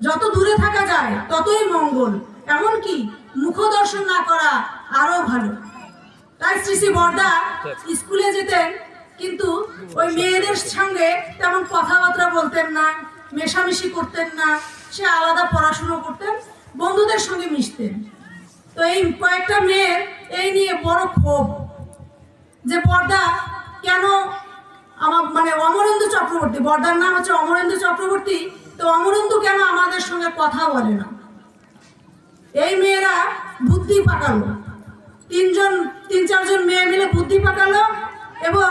যত দূরে থাকা যায়, ততই মঙ্গল। এমনকি মুখ দর্শন না করা আরও ভালো। তাই শ্রী শ্রী বর্দা স্কুলে যেতেন, কিন্তু ওই মেয়েদের সঙ্গে তেমন কথাবার্তা বলতেন না, মেশামেশি করতেন না, সে আলাদা পড়াশুনো করতেন, বন্ধুদের সঙ্গে মিশতেন। তো এই কয়েকটা মেয়ের এই নিয়ে বড় ক্ষোভ যে বর্দা কেন আমার মানে অমরেন্দ্র চক্রবর্তী, বর্দার নাম হচ্ছে অমরেন্দ্র চক্রবর্তী তো অমরেন্দু কেন আমাদের সঙ্গে কথা বলে না? এই মেয়েরা বুদ্ধি পাকালো। তিনজন, তিন, চারজন মেয়ে মিলে বুদ্ধি পাকালো এবং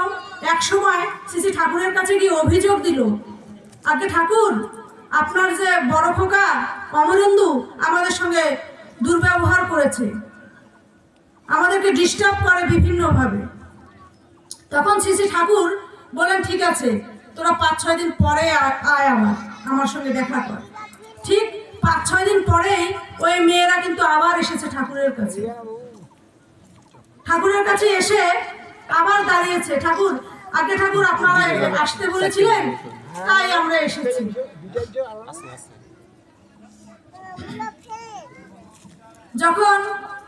এক সময় শ্রী ঠাকুরের কাছে গিয়ে অভিযোগ দিল, আগে ঠাকুর, আপনার যে বড় খোকা অমরেন্দু আমাদের সঙ্গে দুর্ব্যবহার করেছে। আমাদেরকে ডিস্টার্ব করে বিভিন্নভাবে। তখন শ্রী ঠাকুর বলেন ঠিক আছে, তোরা পাঁচ, ছয় দিন পরে আয় আমার। আমার সঙ্গে দেখা কর। ঠিক পাঁচ, ছয় দিন পরেই ওই মেয়েরা কিন্তু আবার এসেছে ঠাকুরের কাছে। ঠাকুরের কাছে এসে আবার দাঁড়িয়েছে। ঠাকুর, আগে ঠাকুর আপনারা আসতে বলেছিলেন, তাই আমরা এসেছি। যখন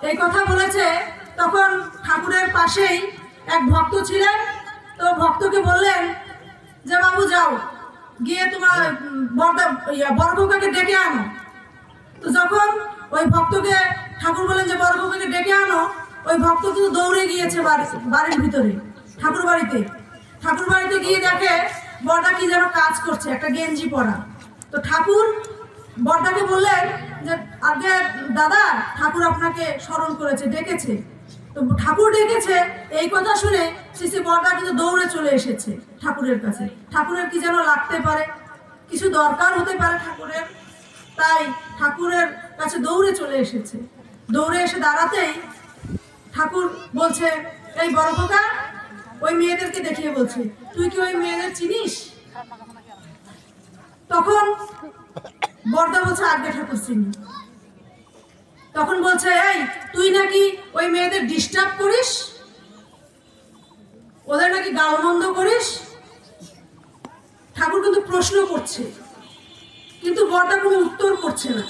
এই কথা বলেছে, তখন ঠাকুরের পাশেই এক ভক্ত ছিলেন। তো ভক্তকে বললেন, যে বাবু, যাও। গিয়ে তোমার ইয়া, ডেকে আনো। তো যখন ওই ভক্তকে ঠাকুর বলেন যে বড় ডেকে আনো ওই ভক্ত কিন্তু দৌড়ে গিয়েছে বাড়ি- বাড়ির ভিতরে ঠাকুর বাড়িতে। ঠাকুর বাড়িতে গিয়ে দেখে বড়দা কি যেন কাজ করছে একটা গেঞ্জি পরা। তো ঠাকুর বড়দাকে বললেন যে আগে দাদা ঠাকুর আপনাকে স্মরণ করেছে ডেকেছে। তো ঠাকুর ডেকেছে, এই কথা শুনে শ্রী বড়দা কিন্তু দৌড়ে চলে এসেছে ঠাকুরের কাছে। ঠাকুরের কি যেন লাগতে পারে, কিছু দরকার হতে পারে ঠাকুরের, তাই ঠাকুরের কাছে দৌড়ে চলে এসেছে। দৌড়ে এসে দাঁড়াতেই ঠাকুর বলছে, এই বড় খোকা, ওই মেয়েদেরকে দেখিয়ে বলছে, তুই কি ওই মেয়েদের চিনিস? তখন বর্দা বলছে আজ্ঞা ঠাকুর চিনি। তখন বলছে এই তুই নাকি ওই মেয়েদের ডিস্টার্ব করিস ওদের নাকি গালমন্দ করিস ঠাকুর কিন্তু প্রশ্ন করছে কিন্তু বরটা কোনো উত্তর করছে না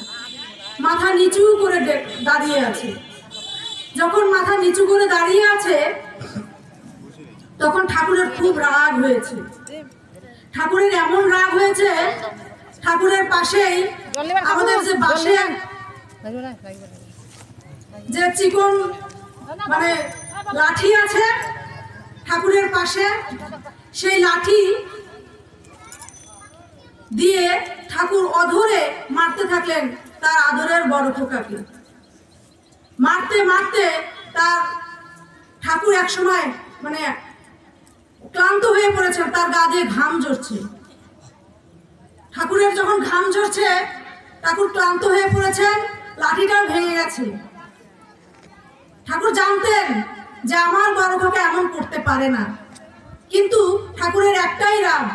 মাথা নিচু করে দাঁড়িয়ে আছে যখন মাথা নিচু করে দাঁড়িয়ে আছে তখন ঠাকুরের খুব রাগ হয়েছে ঠাকুরের এমন রাগ হয়েছে ঠাকুরের পাশেই আমাদের যে বাসে যে চিকন মানে লাঠি আছে ঠাকুরের পাশে, সেই লাঠি দিয়ে ঠাকুর অধরে মারতে থাকলেন তার আদরের বড় খোকাকে। মারতে মারতে তার ঠাকুর এক সময় মানে ক্লান্ত হয়ে পড়েছেন, তার গা দিয়ে ঘাম ঝরছে। ঠাকুরের যখন ঘাম ঝরছে, ঠাকুর ক্লান্ত হয়ে পড়েছেন, লাঠিটাও ভেঙে গেছে। ঠাকুর জানতেন যে আমার বড় খোকা এমন করতে পারে না। কিন্তু ঠাকুরের একটাই রাগ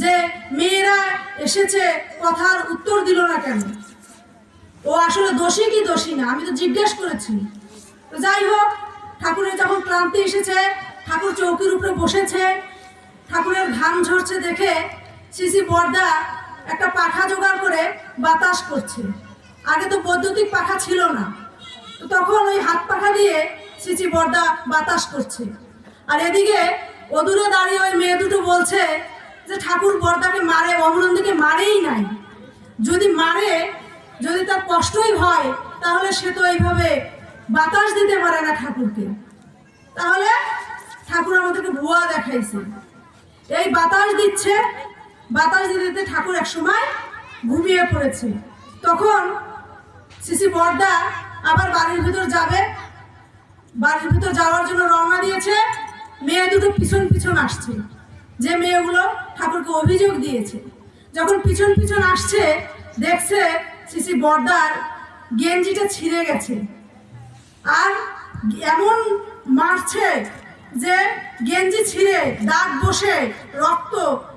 যে মেয়েরা এসেছে, কথার উত্তর দিল না কেন? ও আসলে দোষী কি দোষী না? আমি তো জিজ্ঞেস করেছি। তো যাই হোক, ঠাকুরের যখন ক্লান্তি এসেছে, ঠাকুর চৌকির উপরে বসেছে, ঠাকুরের ঘাম ঝরছে দেখে শিশি বর্দা একটা পাখা জোগাড় করে বাতাস করছে। আগে তো বৈদ্যুতিক পাখা ছিল না। তখন ওই হাত পাখা দিয়ে সিচি বর্দা বাতাস করছে। আর এদিকে অদূরে দাঁড়িয়ে ওই মেয়ে দুটো বলছে যে, ঠাকুর বর্দাকে মারে অমরন্দিকে মারেই নাই। যদি মারে, যদি তার কষ্টই হয়, তাহলে সে তো এইভাবে বাতাস দিতে পারে না ঠাকুরকে। তাহলে ঠাকুর আমাদেরকে ভুয়া দেখাইছে। এই বাতাস দিচ্ছে, বাতাস দিতে দিতে ঠাকুর এক সময় ঘুমিয়ে পড়েছে। তখন সিসি বর্দা আবার বাড়ির ভিতর যাবে। বাড়ির ভিতর যাওয়ার জন্য রওনা দিয়েছে। মেয়ে দুটো পিছন পিছন আসছে। যে মেয়েগুলো ঠাকুরকে অভিযোগ দিয়েছে। যখন পিছন পিছন আসছে, দেখছে সিসি বর্দার গেঞ্জিটা ছিঁড়ে গেছে। আর এমন মারছে যে গেঞ্জি ছিঁড়ে দাগ বসে, রক্ত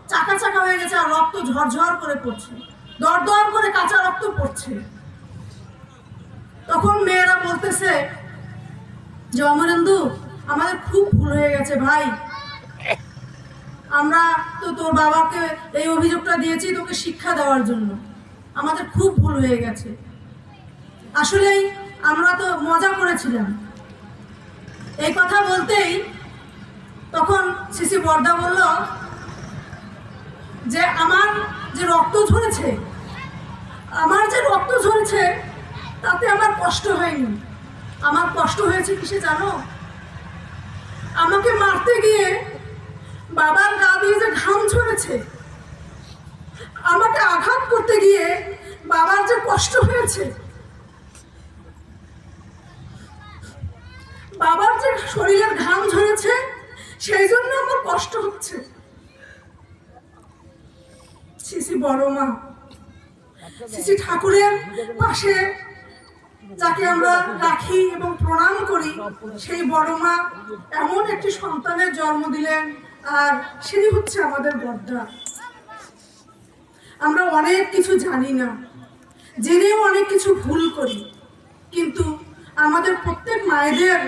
চাকা চাকা হয়ে গেছে আর রক্ত ঝরঝর করে পড়ছে। দর দর করে কাঁচা রক্ত পড়ছে। তখন মেয়েরা বলতেছে যে অমরেন্দু আমাদের খুব ভুল হয়ে গেছে ভাই। আমরা তো তোর বাবাকে এই অভিযোগটা দিয়েছি তোকে শিক্ষা দেওয়ার জন্য। আমাদের খুব ভুল হয়ে গেছে। আসলেই আমরা তো মজা করেছিলাম। এই কথা বলতেই তখন সিসি বর্দা বলল, যে আমার যে রক্ত ঝরেছে, আমার যে রক্ত ঝরেছে তাতে আমার কষ্ট হয়নি। আমার কষ্ট হয়েছে কিসে জানো? আমাকে মারতে গিয়ে বাবার গা দিয়ে যে ঘাম ঝরেছে, আমাকে আঘাত করতে গিয়ে বাবার যে কষ্ট হয়েছে, বাবার যে শরীরের ঘাম ঝরেছে, সেই জন্য আমার কষ্ট হচ্ছে। সিসি বড় মা শ্রী ঠাকুরের পাশে যাকে আমরা রাখি এবং প্রণাম করি, সেই বড় মা এমন একটি সন্তানের জন্ম দিলেন, আর সেই হচ্ছে আমাদের বর্দা আমরা অনেক কিছু জানি না, জেনেও অনেক কিছু ভুল করি, কিন্তু আমাদের প্রত্যেক মায়েদের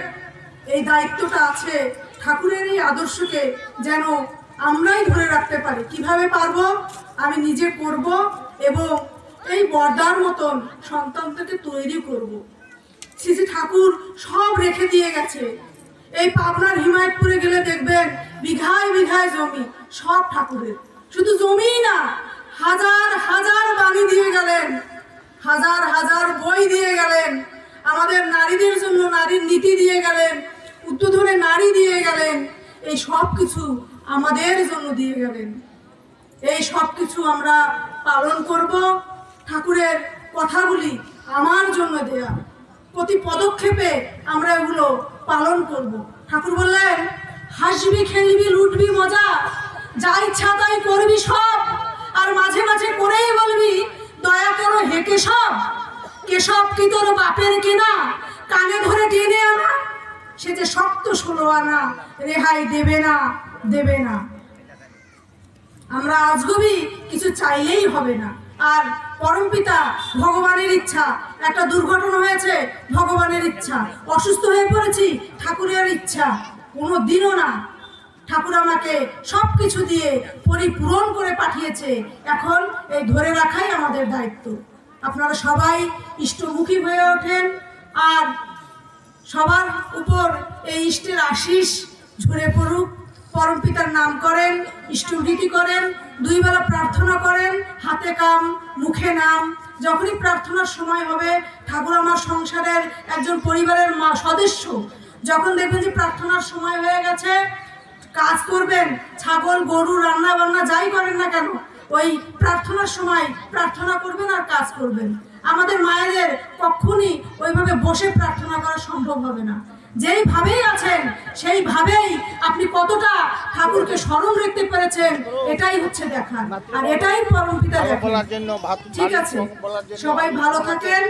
এই দায়িত্বটা আছে ঠাকুরের এই আদর্শকে যেন আমরাই ধরে রাখতে পারি। কীভাবে পারব? আমি নিজে করব এবং এই বর্দার মতন সন্তানটাকে তৈরি করব। শ্রী ঠাকুর সব রেখে দিয়ে গেছে। এই পাবনার হিমায়তপুরে গেলে দেখবেন বিঘায় বিঘায় জমি, সব ঠাকুরের। শুধু জমিই না, হাজার হাজার বাণী দিয়ে গেলেন, হাজার হাজার বই দিয়ে গেলেন, আমাদের নারীদের জন্য নারীর নীতি দিয়ে গেলেন উদ্বোধনে নারী দিয়ে গেলেন, এই সব কিছু আমাদের জন্য দিয়ে গেলেন। এই সব কিছু আমরা পালন করব। ঠাকুরের কথাগুলি আমার জন্য দেয়া। প্রতি পদক্ষেপে আমরা এগুলো পালন করব। ঠাকুর বললেন, হাসবি, খেলবি, লুটবি, মজা, যা ইচ্ছা তাই করবি সব, আর মাঝে মাঝে করেই বলবি, দয়া করো হে কেশব কেশব কি তোর বাপের কেনা, কানে ধরে টেনে আনা? সে যে শক্ত ষোলো আনা, রেহাই দেবে না দেবে না। আমরা আজগবি কিছু চাইলেই হবে না, আর পরমপিতা ভগবানের ইচ্ছা। একটা দুর্ঘটনা হয়েছে, ভগবানের ইচ্ছা। অসুস্থ হয়ে পড়েছি, ঠাকুরের ইচ্ছা। কোনো দিনও না। ঠাকুর আমাকে সব কিছু দিয়ে পরিপূরণ করে পাঠিয়েছে। এখন এই ধরে রাখাই আমাদের দায়িত্ব। আপনারা সবাই ইষ্টমুখী হয়ে ওঠেন আর সবার উপর এই ইষ্টের আশিস ঝরে পড়ুক। পরমপিতার নাম করেন ইষ্টভীতি করেন, দুই বেলা প্রার্থনা করেন, হাতে কাম, মুখে নাম। যখনই প্রার্থনার সময় হবে, ঠাকুর আমার সংসারের একজন পরিবারের মা, সদস্য, যখন দেখবেন যে প্রার্থনার সময় হয়ে গেছে, কাজ করবেন, ছাগল, গরু, রান্না বান্না যাই করেন না কেন, ওই প্রার্থনার সময় প্রার্থনা করবেন আর কাজ করবেন। আমাদের মায়েদের কখনই ওইভাবে বসে প্রার্থনা করা সম্ভব হবে না। যেইভাবেই আছেন সেইভাবেই আপনি কতটা ঠাকুরকে স্মরণ রাখতে পেরেছেন এটাই হচ্ছে দেখার আর এটাই পরম পিতা দেখেন। ঠিক আছে? সবাই ভালো থাকেন।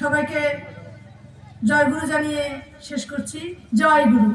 সবাইকে জয় গুরু জানিয়ে শেষ করছি। জয় গুরু।